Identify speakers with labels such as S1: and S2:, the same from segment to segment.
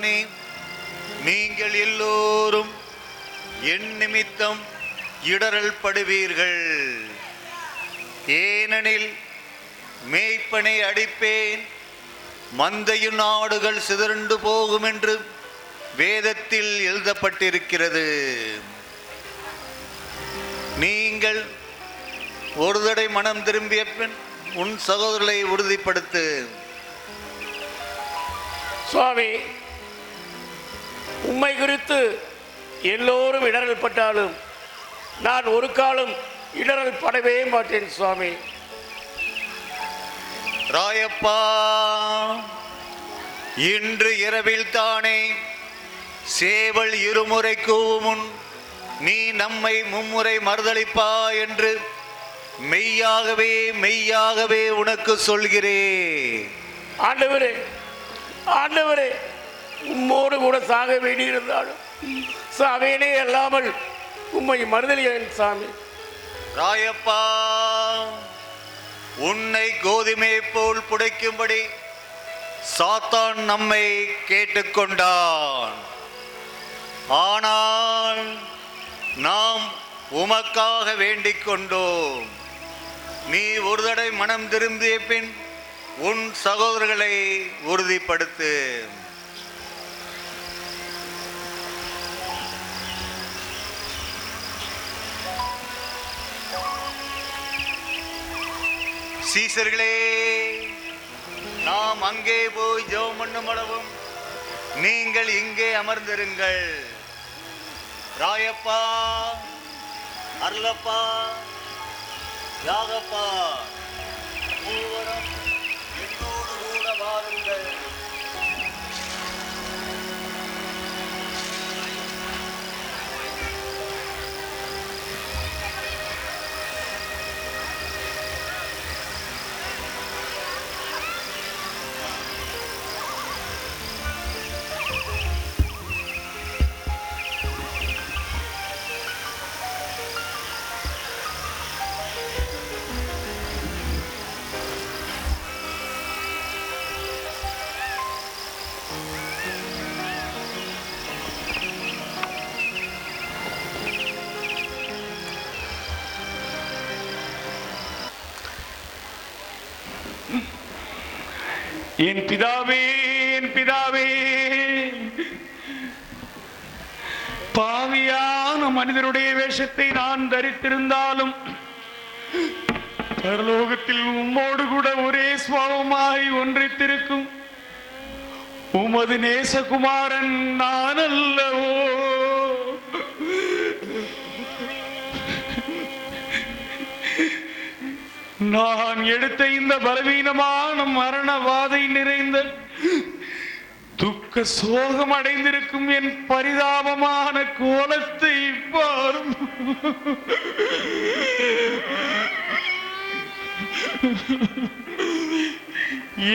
S1: இன்று நீங்கள் எல்லோரும் என் நிமித்தம் இடரல் படுவீர்கள் ஏனெனில் மேய்ப்பனை அடிப்பேன் மந்தையின் நாடுகள் சிதறண்டு போகும் என்று வேதத்தில் எழுதப்பட்டிருக்கிறது. நீங்கள் ஒரு தடை மனம் திரும்பிய பின் உன் சகோதரரை உறுதிப்படுத்து.
S2: சுவாமி உம்மை குறித்து எல்லோரும் இடரல் பட்டாலும் நான் ஒரு காலம் இடரல் படவே மாட்டேன் சுவாமி.
S1: ராயப்பா இன்று இரவில் தானே சேவல் இருமுறை கூவும் முன் நீ நம்மை மும்முறை மறுதளிப்பா என்று மெய்யாகவே மெய்யாகவே உனக்கு சொல்கிறேன்.
S2: ஆண்டவரே ஆண்டவரே உம்மோடு கூட சாக வேண்டியிருந்தாலும் சாவேனே அல்லாமல் உம்மை மறுதலியன் சாமி.
S1: ராயப்பா உன்னை கோதுமை போல் புடைக்கும்படி சாத்தான் நம்மை கேட்டுக்கொண்டான். ஆனால் நாம் உமக்காக வேண்டிக் கொண்டோம். நீ ஒரு தடவை மனம் திரும்பிய பின் உன் சகோதரர்களை உறுதிப்படுத்து. சீசர்களே நாம் அங்கே போய் ஜெபம் பண்ணும் அளவும் நீங்கள் இங்கே அமர்ந்திருங்கள். ராயப்பா அருளப்பா யாகப்பா.
S3: என் பிதாவே என் பிதாவே. பாவியான மனிதருடைய வேஷத்தை நான் தரித்திருந்தாலும் பரலோகத்தில் உம்மோடு கூட ஒரே சுவாபமாய் ஒன்றித்திருக்கும் உமது நேசகுமாரன் நான் அல்லவோ நான் எடுத்த இந்த பலவீனமான மரணவாதை நிறைந்த துக்க சோகம் அடைந்திருக்கும் என் பரிதாபமான கோலத்தை பாரும்.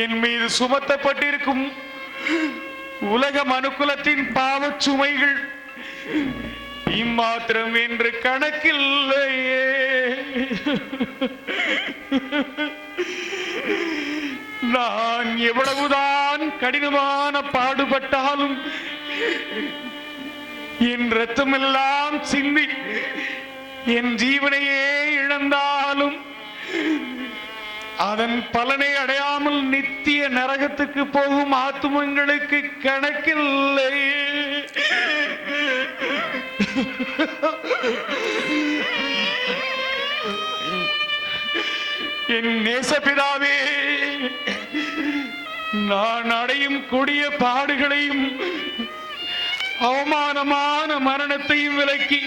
S3: என் மீது சுமத்தப்பட்டிருக்கும் உலக மனுக்குலத்தின் பாவச் சுமைகள் இம்மாத்திரம் என்று கணக்கில்லையே. நான் எவ்வளவுதான் கடினமான பாடுபட்டாலும் என் ரத்தமெல்லாம் சிந்தி என் ஜீவனையே இழந்தாலும் அதன் பலனை அடையாமல் நித்திய நரகத்துக்கு போகும் ஆத்துமங்களுக்கு கணக்கில்லை என் நேசபிதாவே நான் அடையும் கொடிய பாடுகளையும் அவமானமான மரணத்தையும் விலக்கி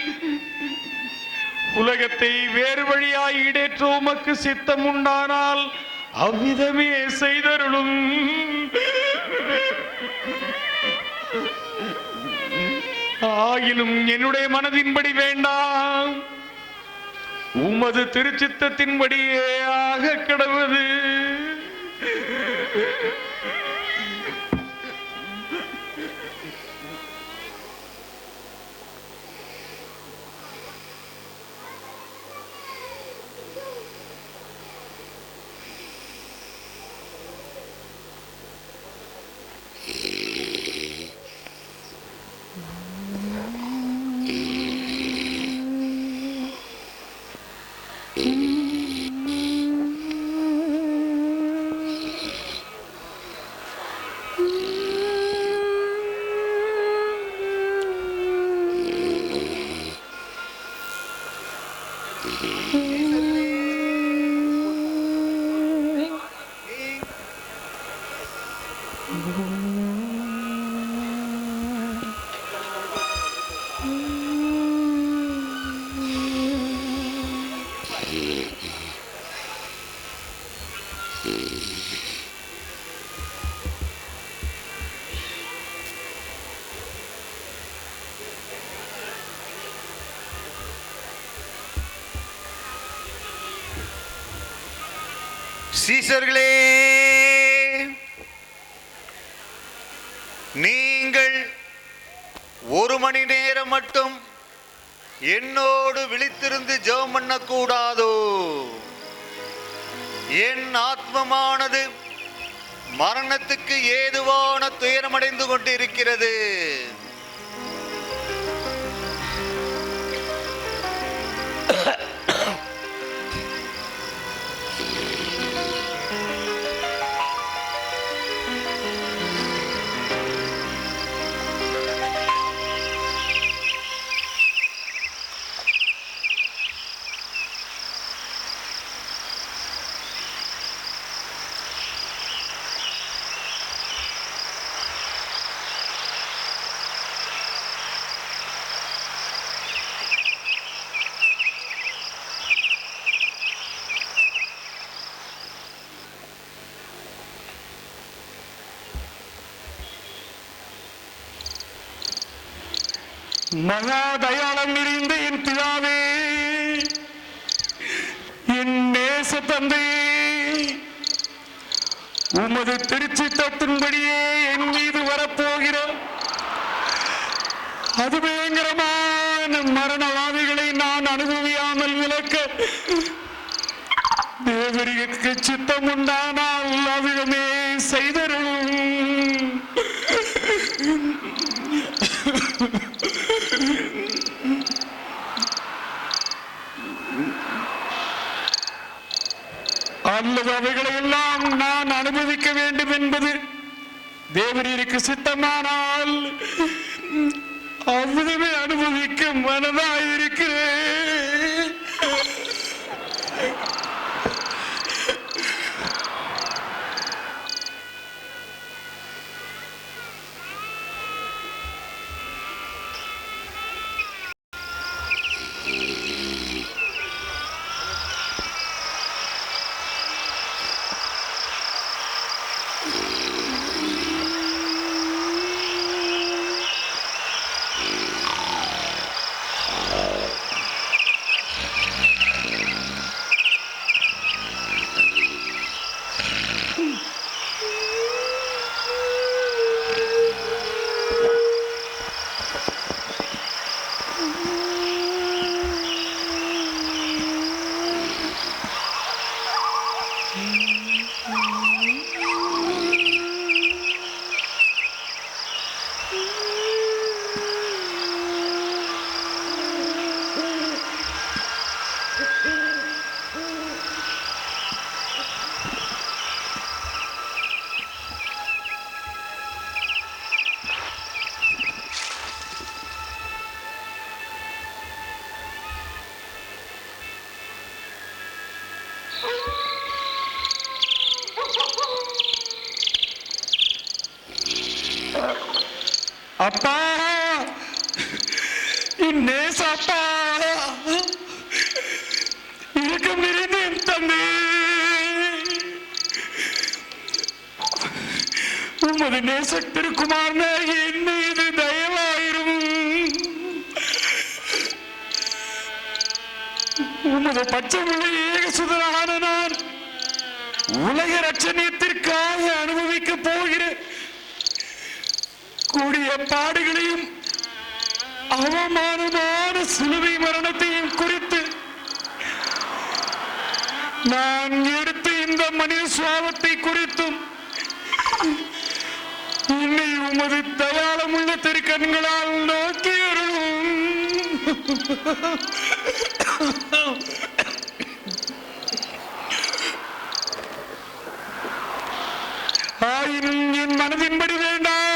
S3: உலகத்தை வேறு வழியாய் இடேற்ற உமக்கு சித்தம் உண்டானால் அவ்விதமே செய்தருளும். ஆயினும் என்னுடைய மனதின்படி வேண்டாம். உமது திருச்சித்தத்தின்படியே ஆக கிடவது.
S1: See. என்னோடு விழித்திருந்து ஜெபம் பண்ணக்கூடாதோ. என் ஆத்மமானது மரணத்துக்கு ஏதுவான துயரமடைந்து கொண்டிருக்கிறது.
S3: மகா தயாளம் நிறைந்த என் பிதாவே என் நேச தந்தையே உமது திருச்சித்தத்தின்படியே என் மீது வரப்போகிற அது பயங்கரமான மரணவாதிகளை நான் அனுபவியாமல் விளக்க தேவருக்கு சித்தம் உண்டானா அவ்விதமே செய்தரும் அல்லது நான் அனுபவிக்க வேண்டும் என்பது தேவரீருக்கு சித்தமானால் அவ்விதமே அனுபவிக்க மனதாயிருக்கிறேன் அப்பா என் நேச அப்பா இறக்கம் நிறைந்த என் தம்பி. உமது நேச திருக்குமார் என் மீது தயவாயிரும். உமது பச்சை பச்சைமுள்ள ஏக சுதரான நான். உலக ரட்சணியத்திற்காக அனுபவிக்க போகிறேன் கூடிய பாடுகளையும் அவமானமான சிலுவை மரணத்தையும் குறித்து நான் எடுத்த இந்த மனித சுவாபத்தை குறித்தும் என்னை உமது தயாளமுள்ள திருக்கண்களால் நோக்கி அருளும். ஆயினும் என் மனதின்படி வேண்டாம்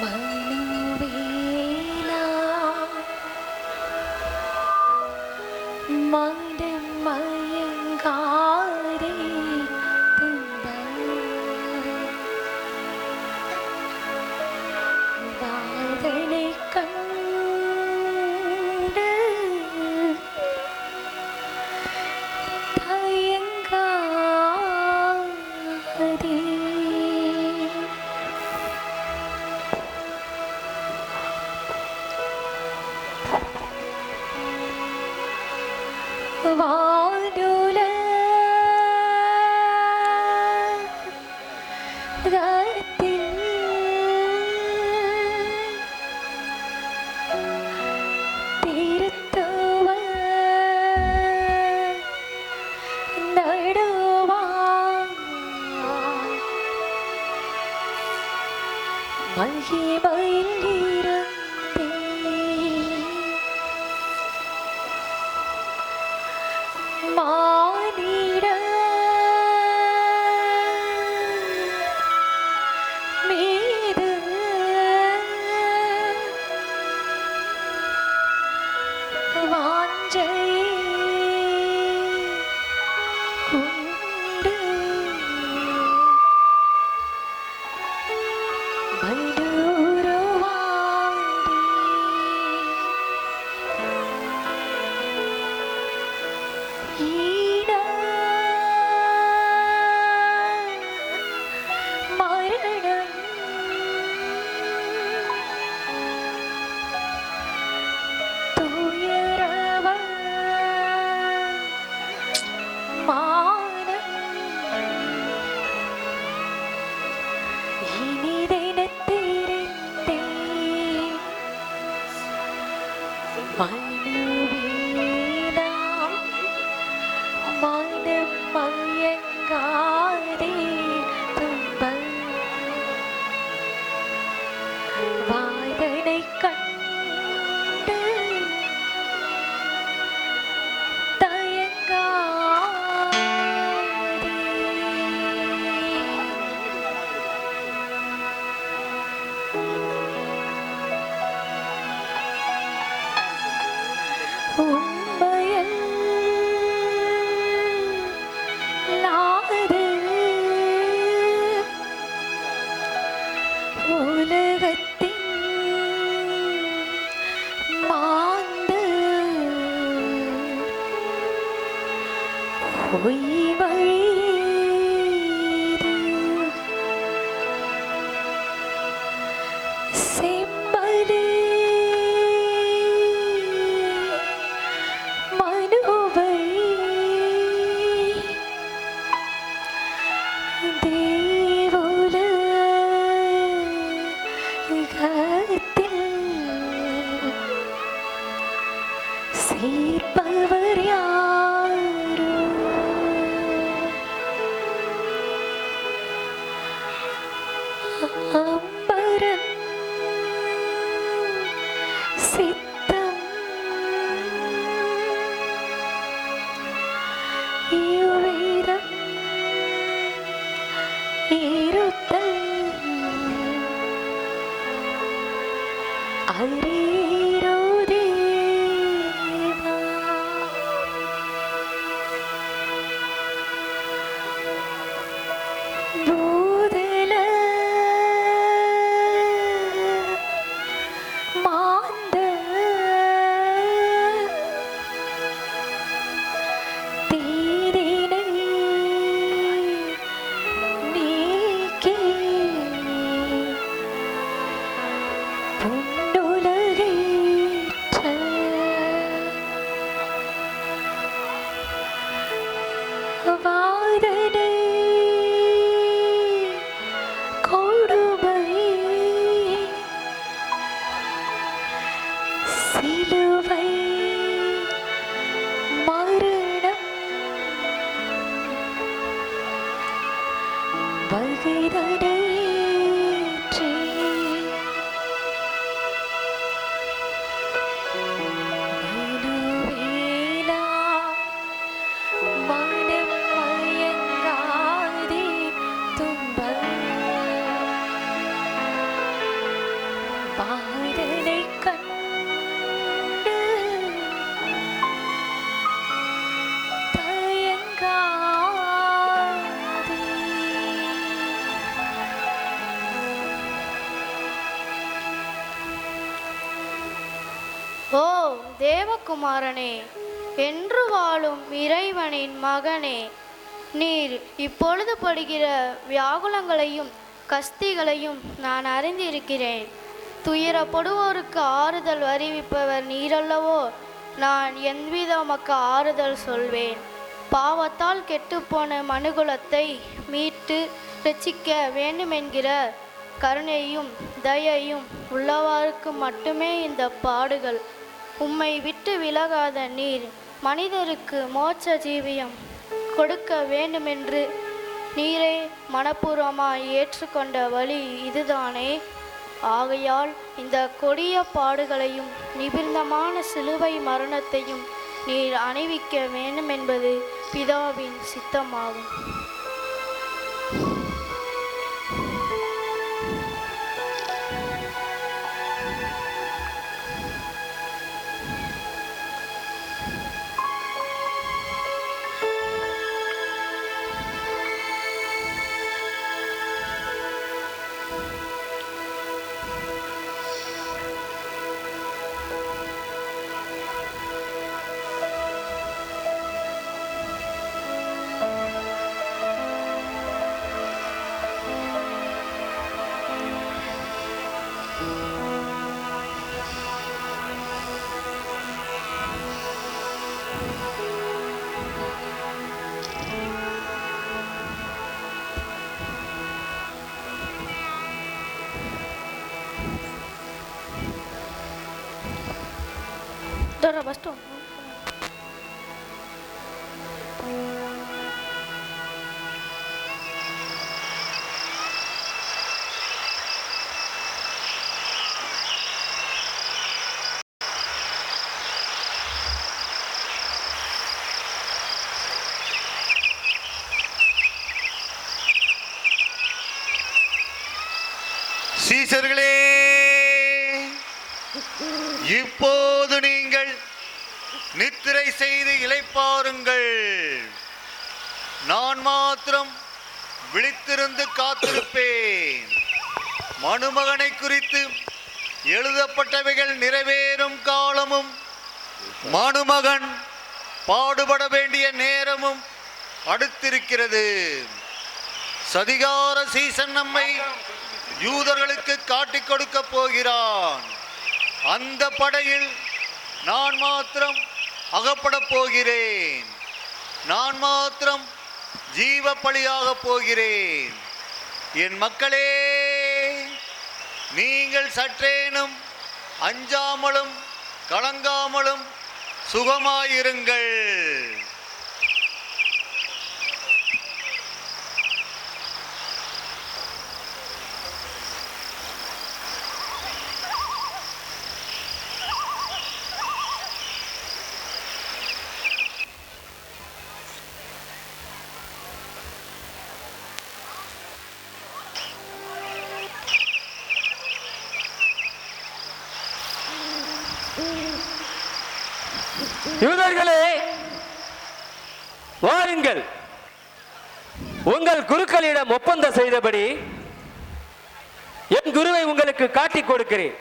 S4: Mỡ. Bye.
S5: ஓ தேவகுமாரனே என்று வாழும் இறைவனின் மகனே நீர் இப்பொழுது படுகிற வியாகுலங்களையும் கஸ்திகளையும் நான் அறிந்திருக்கிறேன். துயரப்படுவோருக்கு ஆறுதல் அறிவிப்பவர் நீரல்லவோ? நான் எவ்வித உமக்கு ஆறுதல் சொல்வேன். பாவத்தால் கெட்டுப்போன மனுகுலத்தை மீட்டு ரட்சிக்க வேண்டுமென்கிற கருணையும் தயையும் உள்ளவாருக்கு மட்டுமே இந்த பாடுகள் உம்மை விட்டு விலகாத நீர் மனிதருக்கு மோட்ச ஜீவியம் கொடுக்க வேண்டுமென்று நீரே மனப்பூர்வமாய் ஏற்றுக்கொண்ட வழி இதுதானே. ஆகையால் இந்த கொடிய பாடுகளையும் நிபிர்ந்தமான சிலுவை மரணத்தையும் நீர் அணிவிக்க வேண்டும் என்பது பிதாவின் சித்தமாகும். Dora, bastón.
S1: பட்டவைகள் நிறைவேறும் காலமும். மனுமகன் பாடுபட வேண்டிய நேரமும் அடுத்திருக்கிறது. சதிகார சீசன் நம்மை யூதர்களுக்கு காட்டிக் கொடுக்க போகிறான். அந்த படையில் நான் மாத்திரம் அகப்பட போகிறேன். நான் மாத்திரம் ஜீவ பலியாக போகிறேன். என் மக்களே நீங்கள் சற்றேனும் அஞ்சாமலும் கலங்காமலும் சுகமாயிருங்கள்.
S6: யூதர்களே வாருங்கள். உங்கள் குருக்களிடம் ஒப்பந்தம் செய்தபடி என் குருவை உங்களுக்கு காட்டிக் கொடுக்கிறேன்.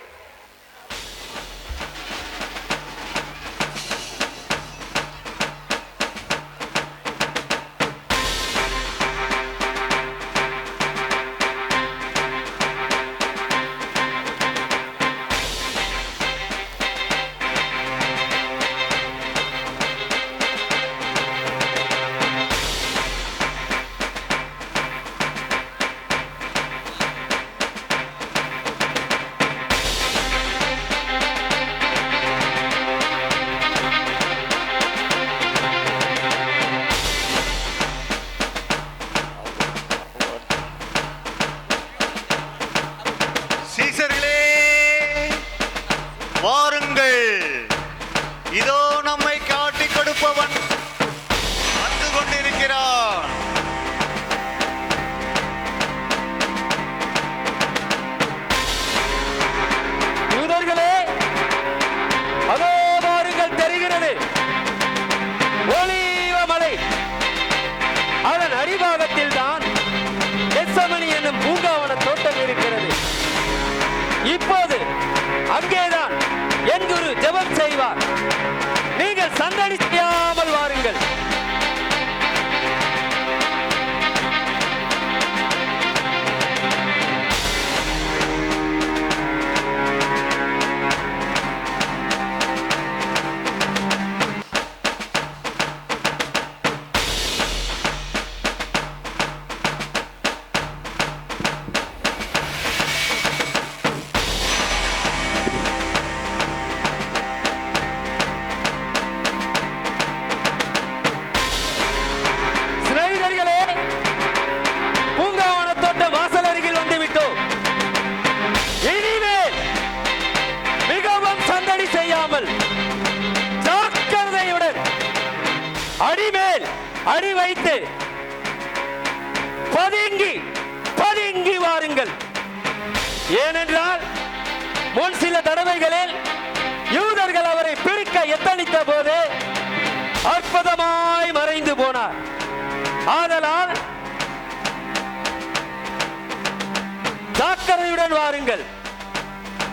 S1: என்னுடன் வாருங்கள்.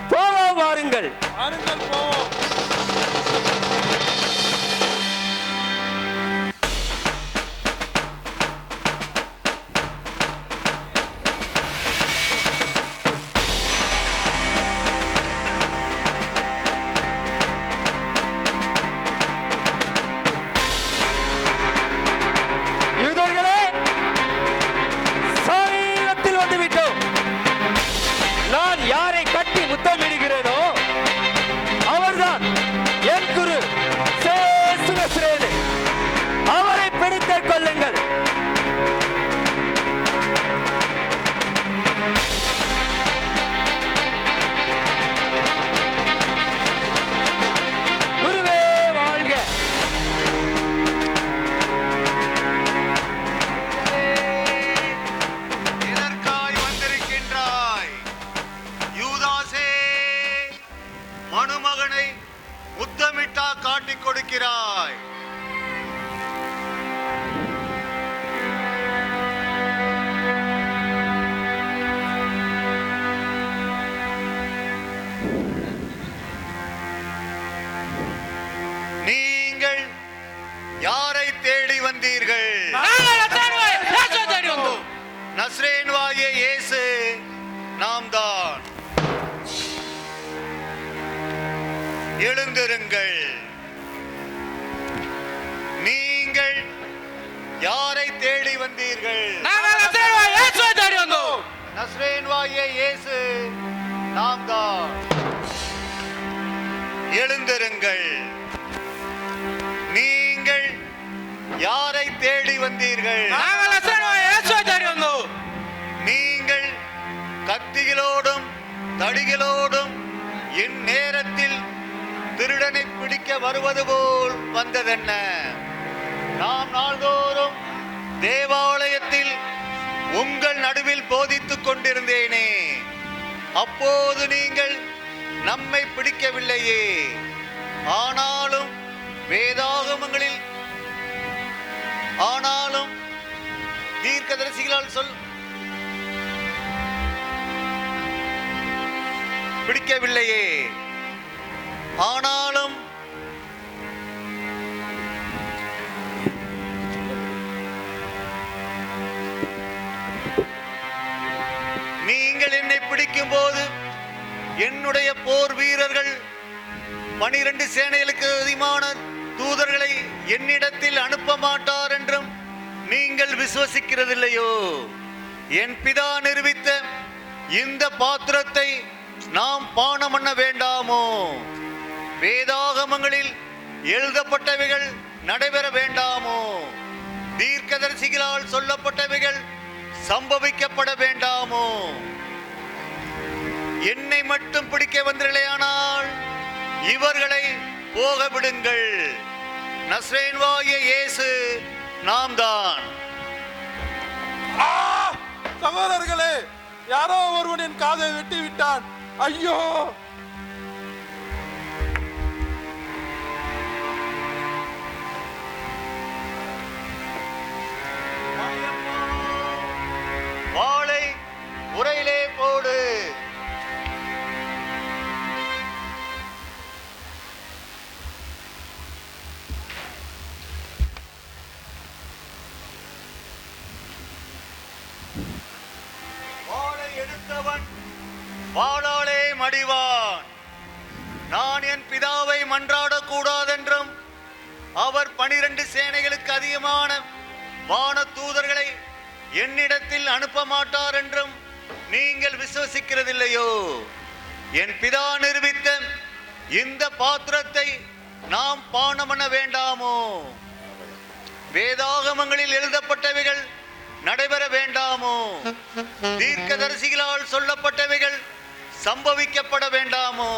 S6: போவோம் வாருங்கள்.
S3: வாருங்கள் போவோம்
S1: எழுந்திருங்கள். நீங்கள் யாரை தேடி வந்தீர்கள்? நீங்கள் கத்திகளோடும் தடிகளோடும் இந்நேரத்தில் திருடனை பிடிக்க வருவது போல் வந்ததென்ன? நாம் நாள்தோறும் தேவாலயத்தில் உங்கள் நடுவில் போதித்துக் கொண்டிருந்தேனே. அப்போது நீங்கள் நம்மை பிடிக்கவில்லையே. ஆனாலும் வேதாகமங்களில் ஆனாலும் தீர்க்கதரிசிகளால் சொல் பிடிக்கவில்லையே. ஆனாலும் நீங்கள் என்னை பிடிக்கும் போது என்னுடைய போர் வீரர்கள் பனிரெண்டு சேனைகளுக்கு அதிகமான தூதர்களை என்னிடத்தில் அனுப்ப மாட்டார் என்றும் நீங்கள் விசுவசிக்கிறதில்லையோ? என் பிதா நிரூபித்த இந்த பாத்திரத்தை நாம் பானம் பண்ண வேண்டாமோ? வேதாகமங்களில் எழுதப்பட்டவைகள் நடைபெற வேண்டாமோ? தீர்க்கதரிசிகளால் சொல்லப்பட்டவைகள் சம்பவிக்கப்பட வேண்டாமோ? என்னை மட்டும் பிடிக்க வந்தீர்களேயானால் இவர்களை போக விடுங்கள். நஸ்ரேன் இயேசு நாம் தான்
S3: சகோதரர்களே யாரோ ஒருவன் என் காதை வெட்டி விட்டான் ஐயோ!
S1: வேதாகமங்களில் எழுதப்பட்டவைகள் நடைபெற வேண்டாமோ? தீர்க்கதரிசிகளால் சொல்லப்பட்டவைகள் சம்பவிக்கப்பட வேண்டாமோ?